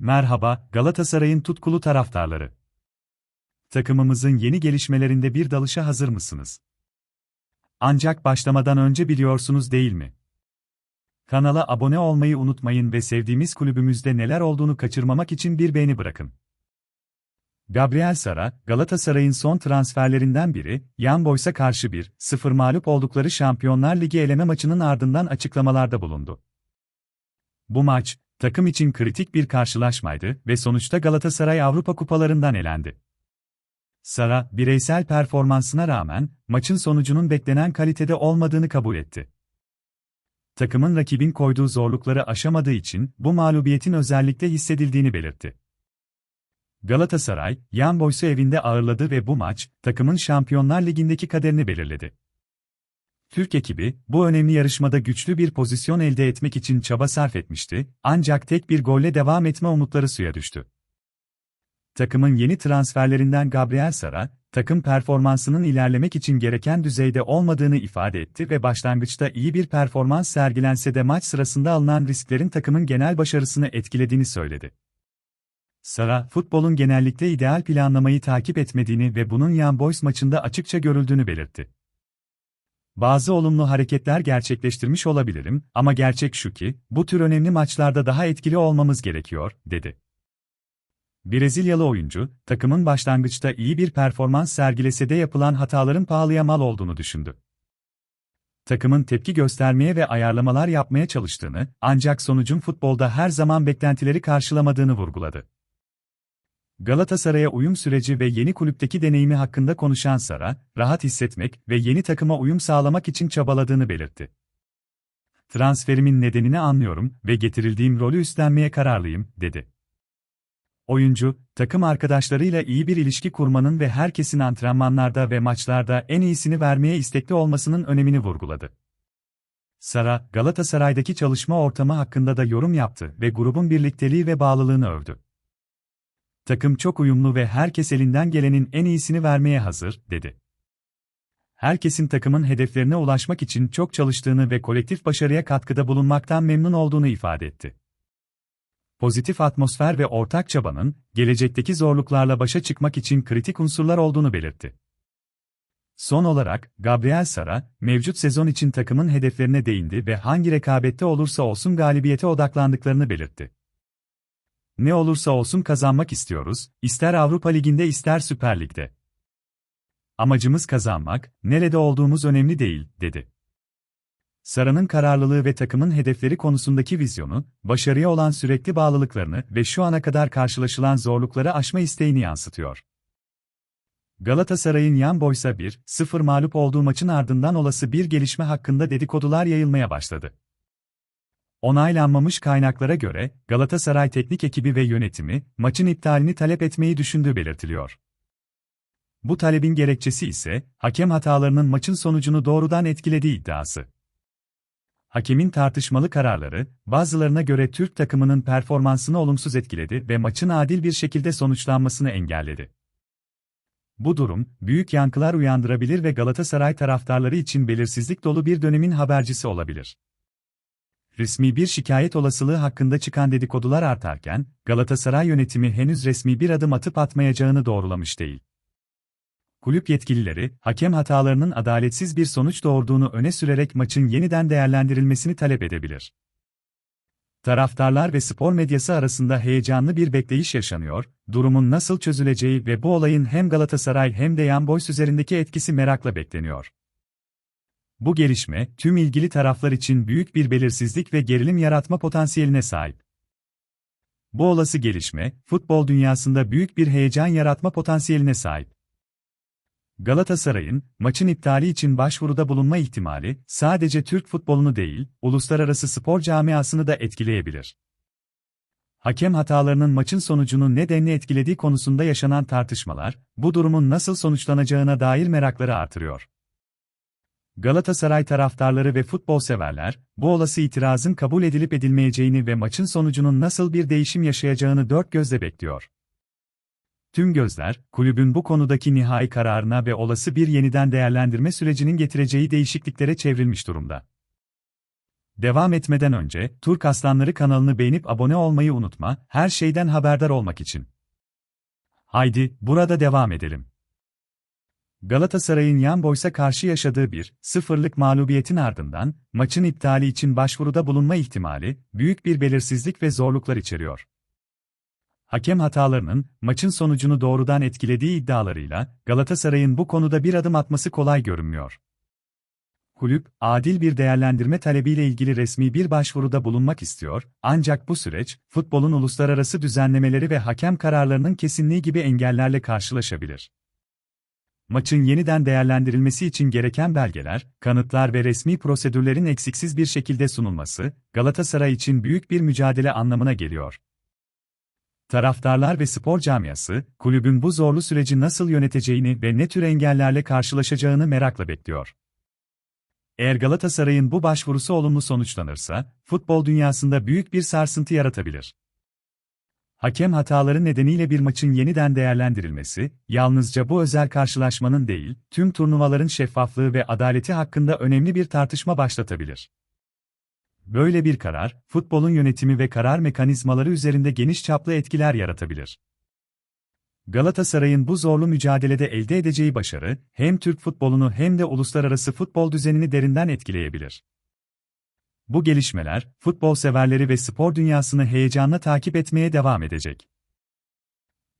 Merhaba, Galatasaray'ın tutkulu taraftarları. Takımımızın yeni gelişmelerinde bir dalışa hazır mısınız? Ancak başlamadan önce biliyorsunuz değil mi? Kanala abone olmayı unutmayın ve sevdiğimiz kulübümüzde neler olduğunu kaçırmamak için bir beğeni bırakın. Gabriel Sara, Galatasaray'ın son transferlerinden biri, Young Boys'a karşı bir, sıfır mağlup oldukları Şampiyonlar Ligi eleme maçının ardından açıklamalarda bulundu. Bu maç, takım için kritik bir karşılaşmaydı ve sonuçta Galatasaray Avrupa kupalarından elendi. Sara, bireysel performansına rağmen, maçın sonucunun beklenen kalitede olmadığını kabul etti. Takımın rakibin koyduğu zorlukları aşamadığı için bu mağlubiyetin özellikle hissedildiğini belirtti. Galatasaray, Young Boys'u evinde ağırladı ve bu maç, takımın Şampiyonlar Ligi'ndeki kaderini belirledi. Türk ekibi, bu önemli yarışmada güçlü bir pozisyon elde etmek için çaba sarf etmişti, ancak tek bir golle devam etme umutları suya düştü. Takımın yeni transferlerinden Gabriel Sara, takım performansının ilerlemek için gereken düzeyde olmadığını ifade etti ve başlangıçta iyi bir performans sergilense de maç sırasında alınan risklerin takımın genel başarısını etkilediğini söyledi. Sara, futbolun genellikle ideal planlamayı takip etmediğini ve bunun Young Boys maçında açıkça görüldüğünü belirtti. Bazı olumlu hareketler gerçekleştirmiş olabilirim ama gerçek şu ki, bu tür önemli maçlarda daha etkili olmamız gerekiyor, dedi. Brezilyalı oyuncu, takımın başlangıçta iyi bir performans sergilese de yapılan hataların pahalıya mal olduğunu düşündü. Takımın tepki göstermeye ve ayarlamalar yapmaya çalıştığını, ancak sonucun futbolda her zaman beklentileri karşılamadığını vurguladı. Galatasaray'a uyum süreci ve yeni kulüpteki deneyimi hakkında konuşan Sara, rahat hissetmek ve yeni takıma uyum sağlamak için çabaladığını belirtti. Transferimin nedenini anlıyorum ve getirildiğim rolü üstlenmeye kararlıyım, dedi. Oyuncu, takım arkadaşlarıyla iyi bir ilişki kurmanın ve herkesin antrenmanlarda ve maçlarda en iyisini vermeye istekli olmasının önemini vurguladı. Sara, Galatasaray'daki çalışma ortamı hakkında da yorum yaptı ve grubun birlikteliği ve bağlılığını övdü. Takım çok uyumlu ve herkes elinden gelenin en iyisini vermeye hazır, dedi. Herkesin takımın hedeflerine ulaşmak için çok çalıştığını ve kolektif başarıya katkıda bulunmaktan memnun olduğunu ifade etti. Pozitif atmosfer ve ortak çabanın, gelecekteki zorluklarla başa çıkmak için kritik unsurlar olduğunu belirtti. Son olarak, Gabriel Sara, mevcut sezon için takımın hedeflerine değindi ve hangi rekabette olursa olsun galibiyete odaklandıklarını belirtti. Ne olursa olsun kazanmak istiyoruz, ister Avrupa Ligi'nde ister Süper Lig'de. Amacımız kazanmak, nerede olduğumuz önemli değil, dedi. Sara'nın kararlılığı ve takımın hedefleri konusundaki vizyonu, başarıya olan sürekli bağlılıklarını ve şu ana kadar karşılaşılan zorlukları aşma isteğini yansıtıyor. Galatasaray'ın Young Boys'a 1-0 mağlup olduğu maçın ardından olası bir gelişme hakkında dedikodular yayılmaya başladı. Onaylanmamış kaynaklara göre, Galatasaray teknik ekibi ve yönetimi, maçın iptalini talep etmeyi düşündüğü belirtiliyor. Bu talebin gerekçesi ise, hakem hatalarının maçın sonucunu doğrudan etkilediği iddiası. Hakemin tartışmalı kararları, bazılarına göre Türk takımının performansını olumsuz etkiledi ve maçın adil bir şekilde sonuçlanmasını engelledi. Bu durum, büyük yankılar uyandırabilir ve Galatasaray taraftarları için belirsizlik dolu bir dönemin habercisi olabilir resmi bir şikayet olasılığı hakkında çıkan dedikodular artarken, Galatasaray yönetimi henüz resmi bir adım atıp atmayacağını doğrulamış değil. Kulüp yetkilileri, hakem hatalarının adaletsiz bir sonuç doğurduğunu öne sürerek maçın yeniden değerlendirilmesini talep edebilir. Taraftarlar ve spor medyası arasında heyecanlı bir bekleyiş yaşanıyor, durumun nasıl çözüleceği ve bu olayın hem Galatasaray hem de Young Boys üzerindeki etkisi merakla bekleniyor. Bu gelişme, tüm ilgili taraflar için büyük bir belirsizlik ve gerilim yaratma potansiyeline sahip. Bu olası gelişme, futbol dünyasında büyük bir heyecan yaratma potansiyeline sahip. Galatasaray'ın, maçın iptali için başvuruda bulunma ihtimali, sadece Türk futbolunu değil, uluslararası spor camiasını da etkileyebilir. Hakem hatalarının maçın sonucunu nedenle etkilediği konusunda yaşanan tartışmalar, bu durumun nasıl sonuçlanacağına dair merakları artırıyor. Galatasaray taraftarları ve futbol severler, bu olası itirazın kabul edilip edilmeyeceğini ve maçın sonucunun nasıl bir değişim yaşayacağını dört gözle bekliyor. Tüm gözler, kulübün bu konudaki nihai kararına ve olası bir yeniden değerlendirme sürecinin getireceği değişikliklere çevrilmiş durumda. Devam etmeden önce, Turk Aslanları kanalını beğenip abone olmayı unutma, her şeyden haberdar olmak için. Haydi, burada devam edelim. Galatasaray'ın Yan Boys'a karşı yaşadığı bir sıfırlık mağlubiyetin ardından, maçın iptali için başvuruda bulunma ihtimali, büyük bir belirsizlik ve zorluklar içeriyor. Hakem hatalarının, maçın sonucunu doğrudan etkilediği iddialarıyla, Galatasaray'ın bu konuda bir adım atması kolay görünmüyor. Kulüp, adil bir değerlendirme talebiyle ilgili resmi bir başvuruda bulunmak istiyor, ancak bu süreç, futbolun uluslararası düzenlemeleri ve hakem kararlarının kesinliği gibi engellerle karşılaşabilir. Maçın yeniden değerlendirilmesi için gereken belgeler, kanıtlar ve resmi prosedürlerin eksiksiz bir şekilde sunulması, Galatasaray için büyük bir mücadele anlamına geliyor. Taraftarlar ve spor camiası, kulübün bu zorlu süreci nasıl yöneteceğini ve ne tür engellerle karşılaşacağını merakla bekliyor. Eğer Galatasaray'ın bu başvurusu olumlu sonuçlanırsa, futbol dünyasında büyük bir sarsıntı yaratabilir. Hakem hataları nedeniyle bir maçın yeniden değerlendirilmesi, yalnızca bu özel karşılaşmanın değil, tüm turnuvaların şeffaflığı ve adaleti hakkında önemli bir tartışma başlatabilir. Böyle bir karar, futbolun yönetimi ve karar mekanizmaları üzerinde geniş çaplı etkiler yaratabilir. Galatasaray'ın bu zorlu mücadelede elde edeceği başarı, hem Türk futbolunu hem de uluslararası futbol düzenini derinden etkileyebilir. Bu gelişmeler, futbol severleri ve spor dünyasını heyecanla takip etmeye devam edecek.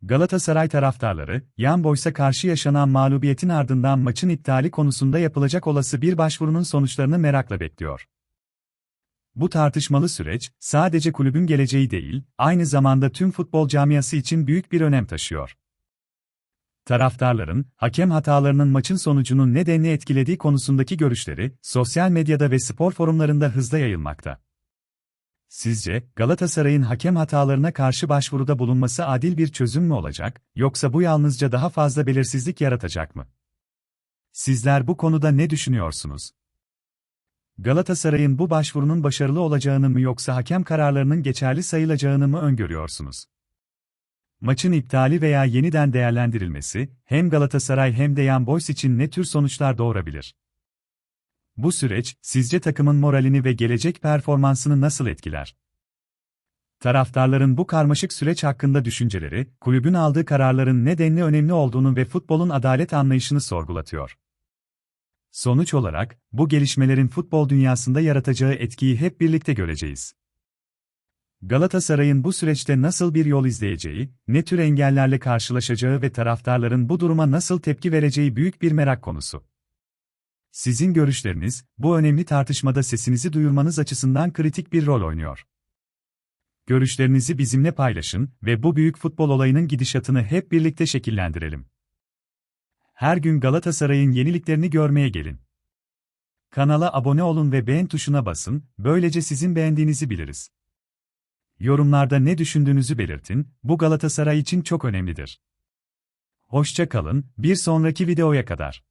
Galatasaray taraftarları, Yan Boys'a karşı yaşanan mağlubiyetin ardından maçın iptali konusunda yapılacak olası bir başvurunun sonuçlarını merakla bekliyor. Bu tartışmalı süreç, sadece kulübün geleceği değil, aynı zamanda tüm futbol camiası için büyük bir önem taşıyor. Taraftarların, hakem hatalarının maçın sonucunun nedenini etkilediği konusundaki görüşleri, sosyal medyada ve spor forumlarında hızla yayılmakta. Sizce, Galatasaray'ın hakem hatalarına karşı başvuruda bulunması adil bir çözüm mü olacak, yoksa bu yalnızca daha fazla belirsizlik yaratacak mı? Sizler bu konuda ne düşünüyorsunuz? Galatasaray'ın bu başvurunun başarılı olacağını mı yoksa hakem kararlarının geçerli sayılacağını mı öngörüyorsunuz? Maçın iptali veya yeniden değerlendirilmesi, hem Galatasaray hem de Young Boys için ne tür sonuçlar doğurabilir? Bu süreç, sizce takımın moralini ve gelecek performansını nasıl etkiler? Taraftarların bu karmaşık süreç hakkında düşünceleri, kulübün aldığı kararların nedenli önemli olduğunu ve futbolun adalet anlayışını sorgulatıyor. Sonuç olarak, bu gelişmelerin futbol dünyasında yaratacağı etkiyi hep birlikte göreceğiz. Galatasaray'ın bu süreçte nasıl bir yol izleyeceği, ne tür engellerle karşılaşacağı ve taraftarların bu duruma nasıl tepki vereceği büyük bir merak konusu. Sizin görüşleriniz, bu önemli tartışmada sesinizi duyurmanız açısından kritik bir rol oynuyor. Görüşlerinizi bizimle paylaşın ve bu büyük futbol olayının gidişatını hep birlikte şekillendirelim. Her gün Galatasaray'ın yeniliklerini görmeye gelin. Kanala abone olun ve beğen tuşuna basın, böylece sizin beğendiğinizi biliriz. Yorumlarda ne düşündüğünüzü belirtin, bu Galatasaray için çok önemlidir. Hoşça kalın, bir sonraki videoya kadar.